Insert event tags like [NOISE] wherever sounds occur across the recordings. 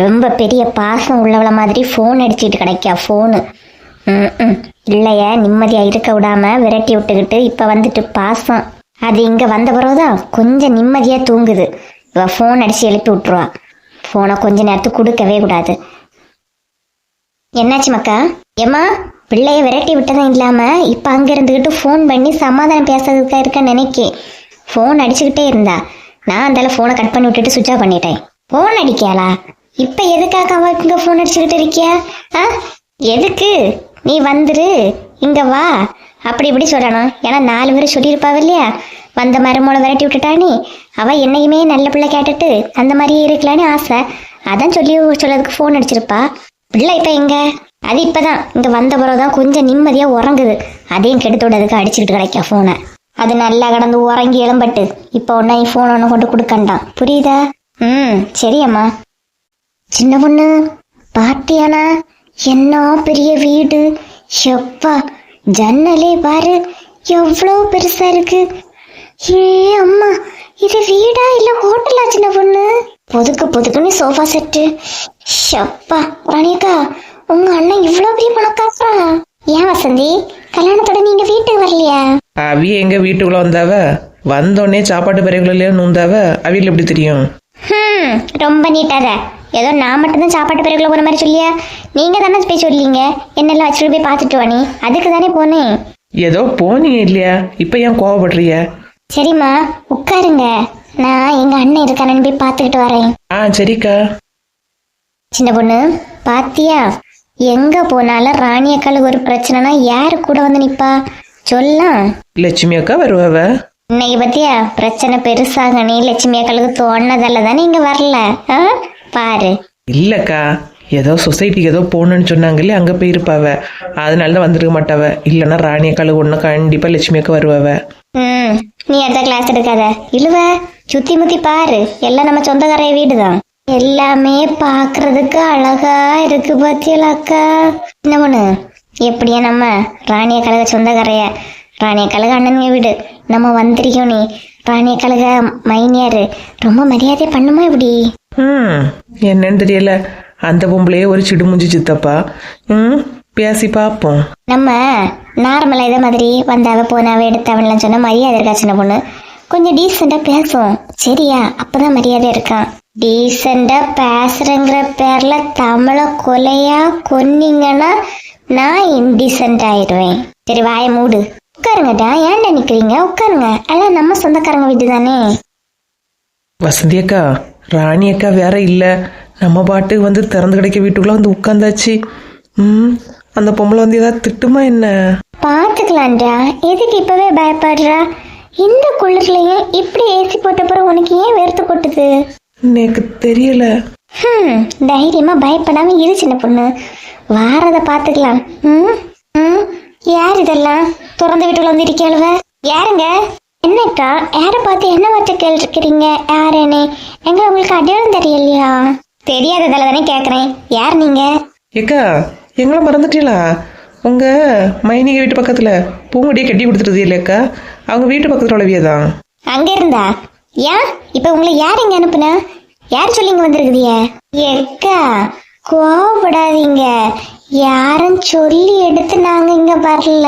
ரொம்ப பெரிய பாசம் உள்ளவள மாதிரி ஃபோன் அடிச்சுட்டு கிடைக்கா ஃபோனு ம் இல்லைய நிம்மதியாக இருக்க விடாம விரட்டி விட்டுக்கிட்டு இப்போ வந்துட்டு பாசம். அது இங்கே வந்த பிறகுதான் கொஞ்சம் நிம்மதியாக தூங்குது. இவ ஃபோன் அடித்து எழுப்பி விட்ருவா ஃபோனை கொஞ்ச நேரத்துக்கு கொடுக்கவே கூடாது. என்னாச்சு மக்கா? ஏம்மா பிள்ளைய விரட்டி விட்டதும் இல்லாமல் இப்போ அங்கே இருந்துக்கிட்டு ஃபோன் பண்ணி சமாதானம் பேசுறதுக்காக இருக்க நினைக்கேன் ஃபோன் அடிச்சுக்கிட்டே இருந்தா. நான் அந்தால ஃபோனை கட் பண்ணி விட்டுட்டு சுவிட்ச் ஆஃப் பண்ணிட்டேன். ஃபோன் அடிக்காளா இப்ப எதுக்காக அவ இங்க ஃபோன் அடிச்சுக்கிட்டு இருக்கியா? ஆ? எதுக்கு? நீ வந்துரு. இங்க வா. அப்படி இப்படி சொல்லணும். ஏன்னா நாலு பேர் சொல்லியிருப்பாவ இல்லையா? வந்த மருமோளை விரட்டி விட்டுட்டா நீ அவ என்னையுமே நல்ல பிள்ளை கேட்டுட்டு அந்த மாதிரியே இருக்கலான்னு ஆசை. அதான் சொல்லி சொல்லதுக்கு ஃபோன் அடிச்சிருப்பா. பிள்ளை இப்ப எங்க? அது இப்பதான். இங்க வந்த பிறகுதான் கொஞ்சம் நிம்மதியா உறங்குது. அதையும் கெடுத்து விடறதுக்கு அடிச்சுக்கிட்டு கிடைக்க போனை அது நல்லா கடந்து உறங்கி எழும்பட்டு. இப்போ உன்னை ஃபோன் ஒன்று கொண்டு கொடுக்கண்டாம். புரியுதா? ம் சரியம்மா. சின்ன பொண்ணு பாட்டியானா என்ன பெரிய வீடு. எப்பா ஜன்னலே பாரு எவ்வளோ பெருசா இருக்கு. ஏ அம்மா இது வீடா இல்ல ஹோட்டலா சின்ன பொண்ணு? பொதுக்கு பொதுக்குன்னு சோஃபா செட்டு. ஷப்பா ராணியக்கா உங்க அண்ணன் இவ்வளோ பெரிய பணக்காரா ஏன் வசந்தி கல்யாணத்தோட நீங்க வீட்டுக்கு வரலையா? அவிய எங்க வீட்டுக்குள்ள வந்தாவ? வந்தோடனே சாப்பாட்டு பிறகுல நூந்தாவ? அவியில் எப்படி தெரியும்? ஹம் ரொம்ப நீட்டாத ஏதோ நான் மட்டும்தான் சாப்பாட்டு பிறகுல போன மாதிரி சொல்லியா. நீங்க தானே போய் சொல்லீங்க. என்னெல்லாம் வச்சுட்டு போய் பார்த்துட்டு வா நீ. அதுக்கு தானே போனேன் ஏதோ போனீங்க இல்லையா? இப்ப ஏன் கோவப்படுறிய சரிம்மா உட்காருங்க. நான் எங்க அண்ணன் இருக்கானு போய் பார்த்துக்கிட்டு வரேன். ஆ சரிக்கா. சின்ன பொண்ணு பாத்தியா? எங்க போனாலும் ராணி அக்காளுக்கு ஒரு பிரச்சனைனா யாரு கூட வந்து நிப்பா? சொல்லாம் லட்சுமி அக்கா வருவாவ? இன்னைக்கு பத்தியா? பிரச்சனை பெருசாக நீ லட்சுமி அக்காளுக்கு தோணதால தானே இங்க வரல. ஆ? பாரு. இல்லக்கா. ஏதோ சொசைட்டிக்கு ஏதோ போகணும்னு சொன்னாங்கல்ல அங்க போயிருப்பாவ. அதனால தான் வந்திருக்க மாட்டாவ. இல்லைன்னா ராணி அக்காளு ஒன்று கண்டிப்பா லட்சுமி அக்கா வருவாவ. ம். நீ அடுத்த கிளாஸ் எடுக்காத. இழுவ. சுத்தி முத்தி பாரு. எல்லாம் நம்ம சொந்தக்காரைய வீடுதான். எல்லாமே பாக்குறதுக்கு அழகா இருக்கு பாத்தியலாக்கா. என்ன பண்ணு எப்படியா நம்ம ராணிய கழக சொந்தக்காரைய ராணிய கழக அண்ணன் வீடு. நம்ம வந்திருக்கோம் நீ. ராணிய கழக மைனியாரு. ரொம்ப மரியாதை பண்ணுமா இப்படி? ம் என்னன்னு தெரியல. அந்த பொம்பளையே ஒரு சிடுமுஞ்சி சித்தப்பா. ம் பேசி பார்ப்போம். நம்ம நார்மலா இதை மாதிரி வந்தாவ போனாவ எடுத்தவன்லாம் சொன்னா மரியாதை இருக்கா சின்ன பொண்ணு? கொஞ்சம் டீசெண்டா பேசுவோம். சரியா? அப்பதான் மரியாதை இருக்கான் டீசெண்டா பேசுறேங்கிற பேர்ல தமிழ கொலையா கொன்னீங்கன்னா நான் இன்டீசென்ட் ஆயிடுவேன். சரி வாய மூடு. உட்காருங்கடா. ஏன்டா நிக்கிறீங்க? உட்காருங்க. எல்லாம் நம்ம சொந்தக்காரங்க வீடு தானே வசந்தி அக்கா ராணி அக்கா வேற இல்ல. நம்ம பாட்டு வந்து திறந்து கிடைக்க வீட்டுக்குள்ள வந்து உட்காந்தாச்சு. ம் அந்த பொம்பளை வந்து ஏதாவது திட்டுமா என்ன? பாத்துக்கலாம்டா. எதுக்கு இப்பவே பயப்படுறா? இந்த குளிர்லயும் இப்படி ஏசி போட்ட பிறகு உனக்கு ஏன் வேர்த்து கொட்டுது? எனக்கு தெரியல. ஹம், தைரியமா பயப்படாம இரு சின்ன பொண்ணு. வாரத பாத்துக்கலாம். ம் ம். யார் இதெல்லாம்? திறந்த வீட்டுக்குள்ள வந்து இருக்கேளுவ யாருங்க? என்னக்கா? யாரை பார்த்து என்ன வார்த்தை கேள்விக்கிறீங்க யாருன்னு? எங்க உங்களுக்கு அடையாளம் தெரியலையா? தெரியாததால தானே கேக்குறேன். யார் நீங்க? ஏக்கா எங்களை மறந்துட்டீங்களா? உங்க மைனிக வீட்டு பக்கத்துல பூங்கொடியை கட்டி கொடுத்துருது இல்லையாக்கா அவங்க வீட்டு பக்கத்துல உள்ளவியே தான் அங்க இருந்தா ஏன்? இப்ப உங்களை யார் இங்க அனுப்புனா? யார் சொல்லி இங்க வந்திருக்குதிய எக்கா கோவப்படாதீங்க. யாரும் சொல்லி எடுத்து நாங்க இங்க வரல.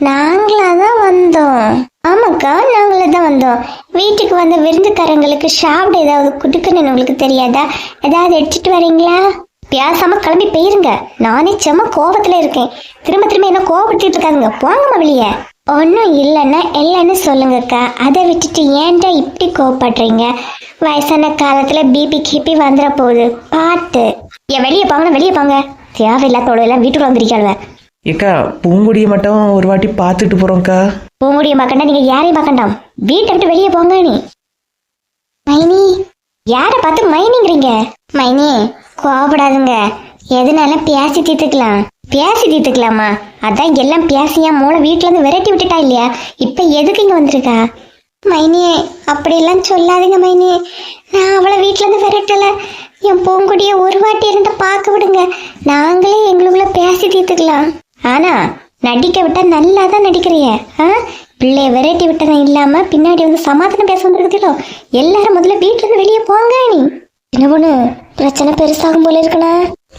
நாங்களா தான் வந்தோம். ஆமாக்கா நாங்களே தான் வந்தோம். வீட்டுக்கு வந்த விருந்துக்காரங்களுக்கு சாப்பிட ஏதாவது கொடுக்கணும்னு உங்களுக்கு தெரியாதா? ஏதாவது எடுத்துட்டு வரீங்களா? பேசாம கிளம்பி போயிருங்க. நானே செம்ம கோபத்துல இருக்கேன். திரும்ப திரும்ப என்ன கோபப்படுத்திட்டு இருக்காதுங்க. போங்கம்மா வெளியே ஒன்றும் இல்லைன்னா இல்லைன்னு சொல்லுங்கக்கா. அதை விட்டுட்டு ஏன்டா இப்படி கோவப்படுறீங்க? வயசான காலத்துல பிபி கிபி வந்துட போகுது பாட்டு. ஏன் வெளியே போங்க வெளியே போங்க. தேவையில்லாத எல்லாம் வீட்டுக்குள்ள வந்துருக்காளுவ ஏக்கா பூங்கொடியை மட்டும் ஒரு வாட்டி பார்த்துட்டு போறோம்க்கா. பூங்குடிய பார்க்கண்டா நீங்க யாரையும் பார்க்கண்டாம். வீட்டை விட்டு வெளியே போங்க நீ. மைனி யாரை பார்த்து மைனிங்கிறீங்க? மைனி கோவப்படாதுங்க. எதுனாலும் பேசி தீர்த்துக்கலாம். பேசி தீர்த்துக்கலாமா? அதான் எல்லாம் பேசியா மூளை வீட்டுல இருந்து விரட்டி விட்டுட்டா இல்லையா? இப்ப எதுக்கு இங்க வந்திருக்கா? மைனியே அப்படியெல்லாம் சொல்லாதீங்க மைனியே நான் அவளை வீட்டுல இருந்து விரட்டல. என் பூங்குடிய ஒரு வாட்டி இருந்து பார்க்க விடுங்க. நாங்களே எங்களுக்குள்ள பேசி தீர்த்துக்கலாம். ஆனா நடிக்க விட்டா நல்லா தான் நடிக்கிறிய? ஆ? பிள்ளைய விரட்டி விட்டதும் இல்லாம பின்னாடி வந்து சமாதானம் பேச வந்திருக்குதோ எல்லாரும் முதல்ல வீட்டுல இருந்து வெளியே போங்க நீ. என்ன பொண்ணு பிரச்சனை பெருசாகும் போல இருக்குண்ணா.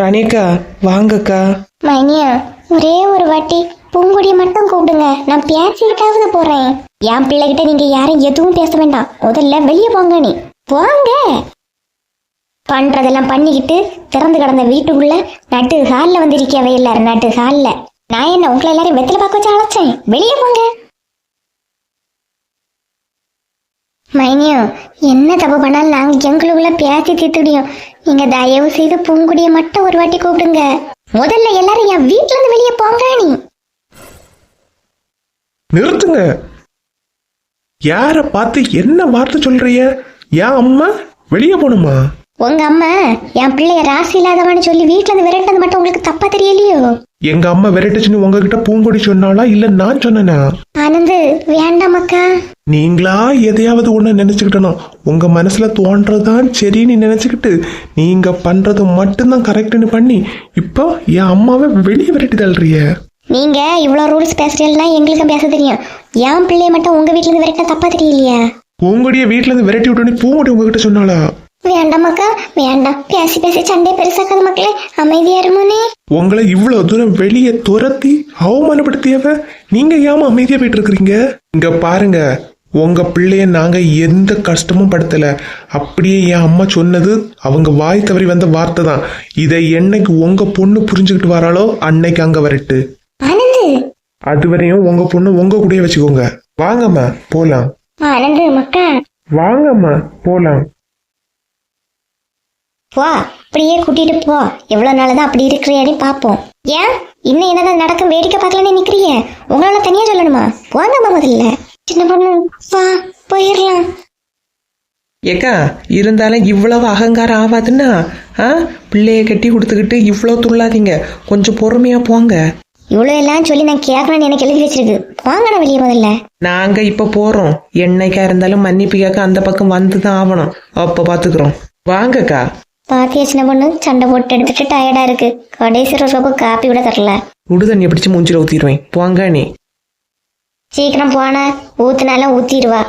ராணியக்கா வாங்கக்கா. மைனியா ஒரே ஒரு வாட்டி பூங்குடியை மட்டும் கூப்பிடுங்க. நான் பேசிக்கிட்டாவது போறேன். என் பிள்ளைகிட்ட நீங்க யாரும் எதுவும் பேச வேண்டாம். முதல்ல வெளியே போங்க நீ. போங்க பண்றதெல்லாம் பண்ணிக்கிட்டு திறந்து கிடந்த வீட்டுக்குள்ள நட்டு ஹால்ல வந்திருக்கவே இருக்கியவை நட்டு ஹால்ல நான் என்ன உங்களை எல்லாரும் வெத்தில பார்க்க வச்சு அழைச்சேன்? வெளியே போங்க. மைனியோ என்ன தப்பு பண்ணாலும் நாங்க எங்களுக்குள்ள பேசி தீர்த்துடியும் நீங்க தயவு செய்து பூங்குடியை மட்டும் ஒரு வாட்டி கூப்பிடுங்க. முதல்ல எல்லாரும் என் வீட்டுல இருந்து வெளியே போங்க நீ. நிறுத்துங்க. யார பார்த்து என்ன வார்த்தை சொல்றீங்க? என் அம்மா வெளியே போகணுமா? உங்க அம்மா என் பிள்ளைய ராசி இல்லாதவன்னு சொல்லி வீட்ல இருந்து விரட்டது மட்டும் உங்களுக்கு தப்பா தெரியலையோ? எங்க அம்மா விரட்டுச்சுன்னு உங்ககிட்ட பூங்கொடி சொன்னாளா? இல்ல நான் சொன்னேனா? ஆனந்து வேண்டாம் அக்கா நீங்களா எதையாவது ஒண்ணு நினைச்சுக்கிட்டணும். உங்க மனசுல தோன்றதுதான் சரின்னு நினைச்சுக்கிட்டு நீங்க பண்றது மட்டும்தான் கரெக்ட்னு பண்ணி இப்போ என் அம்மாவை வெளியே விரட்டி தள்ளுறிய நீங்க இவ்வளவு ரூல்ஸ் பேசுறீங்கன்னா எங்களுக்கு பேச தெரியும். என் பிள்ளைய மட்டும் உங்க வீட்ல இருந்து விரட்ட தப்பா தெரியலையா? பூங்கொடியை வீட்டுல இருந்து விரட்டி விட்டோன்னு பூங்கொடி உங்ககிட்ட சொன்னாளா? வேண்டாம் அக்கா வேண்டாம் பேசி பேசி சண்டை பெருசாக்காத மக்களே அமைதியா இருமோனே உங்களை இவ்வளவு தூரம் வெளியே துரத்தி அவமானப்படுத்தியவ நீங்க ஏமா அமைதியா போயிட்டு இருக்கிறீங்க இங்க பாருங்க உங்க பிள்ளைய நாங்க எந்த கஷ்டமும் படுத்தல அப்படியே என் அம்மா சொன்னது அவங்க வாய் தவறி வந்த வார்த்தை தான் இதை என்னைக்கு உங்க பொண்ணு புரிஞ்சுக்கிட்டு வராளோ அன்னைக்கு அங்க வரட்டு ஆனந்து அது வரையும் உங்க பொண்ணு உங்க கூடயே வச்சுக்கோங்க வாங்கம்மா போலாம் ஆனந்து மக்கா வாங்கம்மா போலாம் போ அப்படியே கூட்டிட்டு போ. எவ்வளவு நாள் அப்படி இருக்கிறியாடி பாப்போம். ஏன்? இன்னும் என்னதான் நடக்கும்? வேடிக்கை பார்க்கலன்னு நிக்கிறிய உங்களால தனியா சொல்லணுமா? போங்கம்மா முதல்ல. சின்ன பொண்ணு வா போயிடலாம். ஏக்கா இருந்தாலும் இவ்வளவு அகங்காரம் ஆகாதுன்னா ஆ? பிள்ளைய கட்டி கொடுத்துக்கிட்டு இவ்வளோ துள்ளாதீங்க. கொஞ்சம் பொறுமையா போங்க. இவ்வளவு எல்லாம் சொல்லி நான் கேட்கணும்னு எனக்கு எழுதி வச்சிருக்கு. போங்கண்ணா வெளியே முதல்ல. நாங்க இப்ப போறோம். என்னைக்கா இருந்தாலும் மன்னிப்பு கேட்க அந்த பக்கம் வந்து தான் ஆகணும். அப்ப பாத்துக்கிறோம். வாங்கக்கா. பாத்தியா சின்ன பொண்ணு சண்டை போட்டு எடுத்துட்டு டயர்டா இருக்கு. கடைசி ஒரு கப்பு கூட தரல. உடு தண்ணியை பிடிச்சு மூஞ்சில ஊத்திடுவேன். போங்க நீ. சீக்கிரம் போன ஊத்துனாலும் ஊத்திடுவா.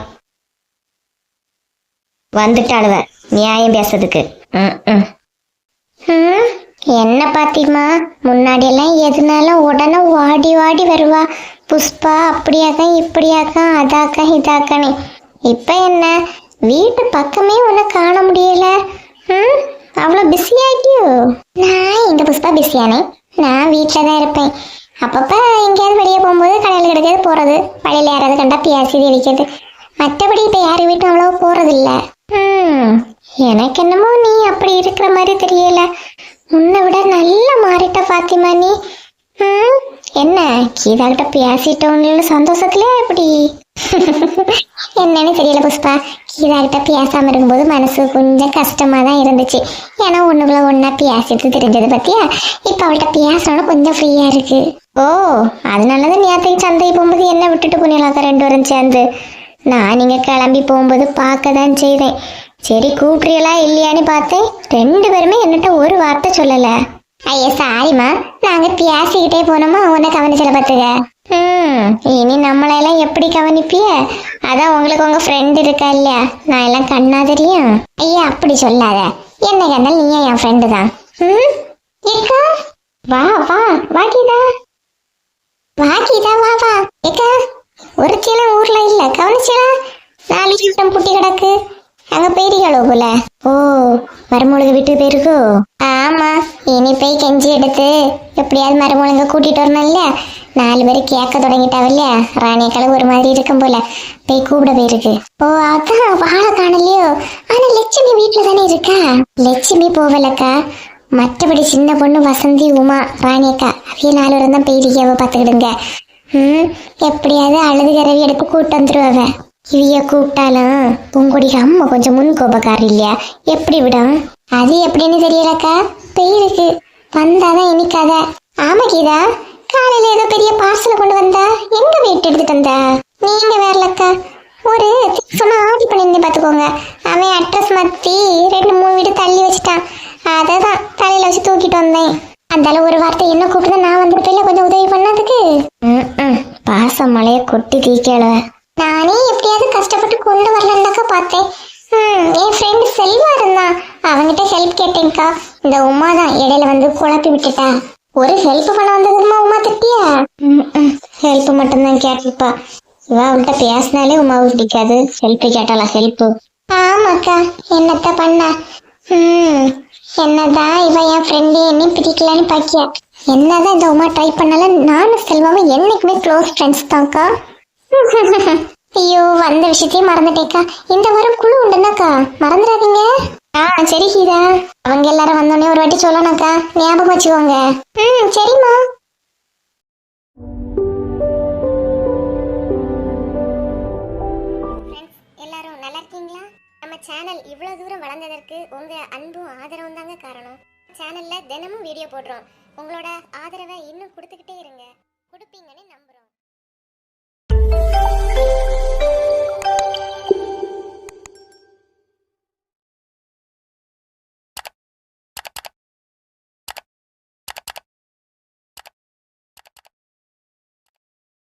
வந்துட்டாளுவ நியாயம் பேசுறதுக்கு. என்ன பாத்திமா? முன்னாடி எல்லாம் எதுனாலும் உடனே வாடி வாடி வருவா? புஷ்பா அப்படியாக்கா இப்படியாக்கா அதாக்கா இதாக்கனே இப்ப என்ன? வீட்டு பக்கமே உன்னை காண முடியல. ம்? அவ்வளோ பிஸி ஆகிட்டியோ? நான் எங்க புஷ்பா பிஸியானே நான் வீட்டில் தான் இருப்பேன். அப்பப்போ எங்கேயாவது வெளியே போகும்போது கடையில் கிடைக்கிறது போகிறது வழியில் யாராவது கண்டா பேசி தெளிக்கிறது. மற்றபடி இப்போ யார் வீட்டும் அவ்வளோ போகிறதில்ல ம். எனக்கு என்னமோ நீ அப்படி இருக்கிற மாதிரி தெரியல. உன்னை விட நல்லா மாறிட்ட பாத்திமா நீ. ம். என்ன கீதா கிட்ட பேசிட்டோன்னு சந்தோஷத்துலயே எப்படி? [LAUGHS] என்னன்னு தெரியல புஷ்பா. கீதா பேசாமல் இருக்கும்போது மனசு கொஞ்சம் கஷ்டமாக தான் இருந்துச்சு. ஏன்னா ஒன்றுக்குள்ள ஒன்றா பேசிட்டு தெரிஞ்சது பற்றியா இப்போ அவள்கிட்ட பேசணும்னு கொஞ்சம் ஃப்ரீயாக இருக்கு. ஓ அதனாலதான் நேரத்தைக்கு சந்தை போகும்போது என்ன விட்டுட்டு புண்ணியலாக்கா ரெண்டு பேரும் சேர்ந்து. நான் நீங்கள் கிளம்பி போகும்போது பார்க்க தான் செய்தேன். சரி கூப்பிட்றீங்களா இல்லையான்னு பார்த்தேன். ரெண்டு பேருமே என்னட்ட ஒரு வார்த்தை சொல்லலை. ஐயா சாரிம்மா. நாங்கள் பேசிக்கிட்டே போனோமா? உன்னை கவனிச்சல பார்த்துக்க இனி நம்மளையெல்லாம் எப்படி கவனிப்பிய? அதான் உங்களுக்கு உங்க ஃப்ரெண்ட் இருக்கா இல்லையா? நான் எல்லாம் கண்ணா தெரியும். ஐயா அப்படி சொல்லாத. என்ன கண்டால் நீயே என் ஃப்ரெண்டு தான். ம்? ஏக்கா? வா வா. வா கீதா. வா கீதா வா வா. ஏக்கா ஒரு சீலம் ஊர்ல இல்ல. கவனிச்சா நாலு சீட்டம் புட்டி கிடக்கு. அங்க போயிருக்காளோ போல ஓ மருமொழுகு வீட்டுக்கு போயிருக்கோ? ஆமா இனி போய் கெஞ்சி எடுத்து எப்படியாவது மருமொழுங்க கூட்டிட்டு வரணும் இல்ல நாலு பேர் கேட்க தொடங்கிட்டாவில்ல இல்லையா? ராணியக்கால ஒரு மாதிரி இருக்கும் போல. போய் கூப்பிட போயிருக்கு. ஓ அதான் வாழை காணலையோ? ஆனா லட்சுமி வீட்டுல தானே இருக்கா? லட்சுமி போகலக்கா. மற்றபடி சின்ன பொண்ணு வசந்தி உமா ராணியக்கா அவைய நாலு பேரும் தான் போயிருக்காவ பாத்துக்கிடுங்க ம் எப்படியாவது அழுது கரவி எடுத்து கூட்டு வந்துருவாங்க இவைய கூப்பிட்டாலும் பூங்கொடிக்கு அம்மா கொஞ்சம் முன் கோபக்காரர் இல்லையா? எப்படி விடும்? அது எப்படின்னு தெரியலக்கா? பெயிருக்கு. வந்தாதான் இனிக்காத. ஆமா கீதா காலையில ஏதோ பெரிய பார்சல் கொண்டு வந்தா எங்க வீட்டு எடுத்துட்டு வந்தா? நீங்க வேறலக்கா. ஒரு சும்மா ஆர்டர் பண்ணியிருந்தேன் பார்த்துக்கோங்க அவன் அட்ரஸ் மாற்றி ரெண்டு மூணு வீடு தள்ளி வச்சுட்டான். அதை தான் தலையில வச்சு தூக்கிட்டு வந்தேன். அந்தால ஒரு வார்த்தை என்ன கூப்பிட்டு நான் வந்திருப்பேன் கொஞ்சம் உதவி பண்ணதுக்கு? பாசம் மலைய கொட்டி தீக்கல நானே எப்படியாவது கஷ்டப்பட்டு கொண்டு வரலன்னாக்கா பார்த்தேன். ம், என் ஃப்ரெண்டு செல்வா இருந்தான் அவன்கிட்ட ஹெல்ப் கேட்டேன்க்கா. இந்த உமா தான் இடையில வந்து குழப்பி விட்டுட்டா. ஒரு ஹெல்ப் பண்ண வந்ததுமா உமா திட்டியா? ஹெல்ப் மட்டும்தான் கேட்டிருப்பா. இவ அவள்கிட்ட பேசினாலே உமாவுக்கு பிடிக்காது. ஹெல்ப் கேட்டாளா ஹெல்ப் ஆமாக்கா என்னத்த பண்ண? ம் என்னதான் இவ என் ஃப்ரெண்டு என்னையும் பிடிக்கலன்னு பாக்கியா? என்னதான் இந்த உமா ட்ரை பண்ணாலும் நானும் செல்வாவும் என்னைக்குமே க்ளோஸ் ஃப்ரெண்ட்ஸ் தான்க்கா. [LAUGHS] ஐயோ வந்த விஷயத்தையும் மறந்துட்டேக்கா. இந்த வாரம் குழு உண்டுனாக்கா? மறந்துடாதீங்க. ஆ சரி கீதா. அவங்க எல்லாரும் வந்தோடனே ஒரு வாட்டி சொல்லணும்க்கா. ஞாபகம் வச்சுக்கோங்க. ம் சரிம்மா. எல்லாரும் நல்லா இருக்கீங்களா? நம்ம சேனல் இவ்வளவு தூரம் வளர்ந்ததற்கு உங்க அன்பும் ஆதரவும் தாங்க காரணம். சேனல்ல தினமும் வீடியோ போடுறோம். உங்களோட ஆதரவை இன்னும் கொடுத்துக்கிட்டே இருங்க. கொடுப்பீங்கன்னு நம்புறோம்.